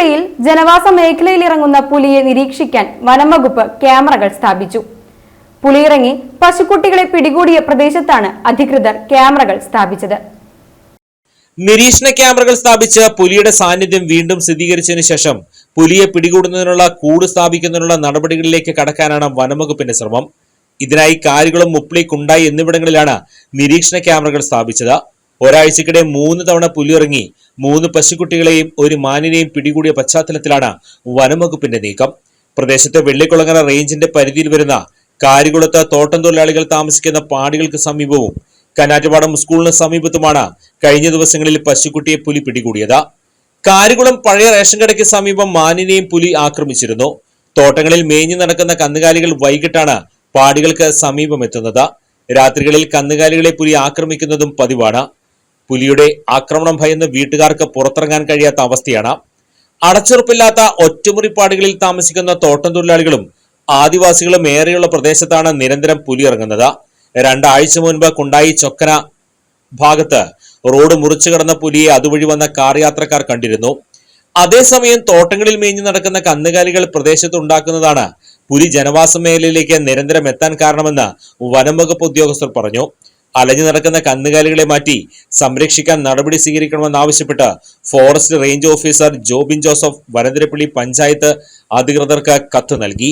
ജില്ലയിൽ ജനവാസ മേഖലയിൽ ഇറങ്ങുന്ന പുലിയെ നിരീക്ഷിക്കാൻ വനംവകുപ്പ് ക്യാമറകൾ സ്ഥാപിച്ചു. പുലിയിറങ്ങി പശുക്കുട്ടികളെ പിടികൂടിയ പ്രദേശത്താണ് അധികൃതർ ക്യാമറകൾ സ്ഥാപിച്ചത്. നിരീക്ഷണ ക്യാമറകൾ സ്ഥാപിച്ച പുലിയുടെ സാന്നിധ്യം വീണ്ടും സ്ഥിരീകരിച്ചതിനു ശേഷം പുലിയെ പിടികൂടുന്നതിനുള്ള കൂട് സ്ഥാപിക്കുന്നതിനുള്ള നടപടികളിലേക്ക് കടക്കാനാണ് വനംവകുപ്പിന്റെ ശ്രമം. ഇതിനായി കാരികുളം മുപ്ലി കുണ്ടായി എന്നിവിടങ്ങളിലാണ് നിരീക്ഷണ ക്യാമറകൾ സ്ഥാപിച്ചത്. ഒരാഴ്ചക്കിടെ മൂന്ന് തവണ പുലിയിറങ്ങി മൂന്ന് പശുക്കുട്ടികളെയും ഒരു മാനിനെയും പിടികൂടിയ പശ്ചാത്തലത്തിലാണ് വനംവകുപ്പിന്റെ നീക്കം. പ്രദേശത്തെ വെള്ളിക്കുളങ്ങര റേഞ്ചിന്റെ പരിധിയിൽ വരുന്ന കാരികുളത്ത് തോട്ടം തൊഴിലാളികൾ താമസിക്കുന്ന പാടികൾക്ക് സമീപവും കനാറ്റുപാടം സ്കൂളിന് സമീപത്തുമാണ് കഴിഞ്ഞ ദിവസങ്ങളിൽ പശുക്കുട്ടിയെ പുലി പിടികൂടിയത്. കാരികുളം പഴയ റേഷൻ കടയ്ക്ക് സമീപം മാനിനെയും പുലി ആക്രമിച്ചിരുന്നു. തോട്ടങ്ങളിൽ മേഞ്ഞു നടക്കുന്ന കന്നുകാലികൾ വൈകിട്ടാണ് പാടികൾക്ക് സമീപം എത്തുന്നത്. രാത്രികളിൽ കന്നുകാലികളെ പുലി ആക്രമിക്കുന്നതും പതിവാണ്. പുലിയുടെ ആക്രമണം ഭയന്ന് വീട്ടുകാർക്ക് പുറത്തിറങ്ങാൻ കഴിയാത്ത അവസ്ഥയാണ്. അടച്ചുറപ്പില്ലാത്ത ഒറ്റമുറിപ്പാടുകളിൽ താമസിക്കുന്ന തോട്ടം തൊഴിലാളികളും ആദിവാസികളും ഏറെയുള്ള പ്രദേശത്താണ് നിരന്തരം പുലി ഇറങ്ങുന്നത് രണ്ടാഴ്ച മുൻപ് കുണ്ടായി ചൊക്കന ഭാഗത്ത് റോഡ് മുറിച്ചു കടന്ന പുലിയെ അതുവഴി വന്ന കാർ യാത്രക്കാർ കണ്ടിരുന്നു. അതേസമയം തോട്ടങ്ങളിൽ മേഞ്ഞു നടക്കുന്ന കന്നുകാലികൾ പ്രദേശത്ത് ഉണ്ടാക്കുന്നതാണ് പുലി ജനവാസ മേഖലയിലേക്ക് നിരന്തരം എത്താൻ കാരണമെന്ന് വനം വകുപ്പ് ഉദ്യോഗസ്ഥർ പറഞ്ഞു. അലഞ്ഞു നടക്കുന്ന കന്നുകാലികളെ മാറ്റി സംരക്ഷിക്കാൻ നടപടി സ്വീകരിക്കണമെന്നാവശ്യപ്പെട്ട് forest range officer Jobin Joseph Vanantharapally panchayat അധികൃതർക്ക് കത്ത് നൽകി.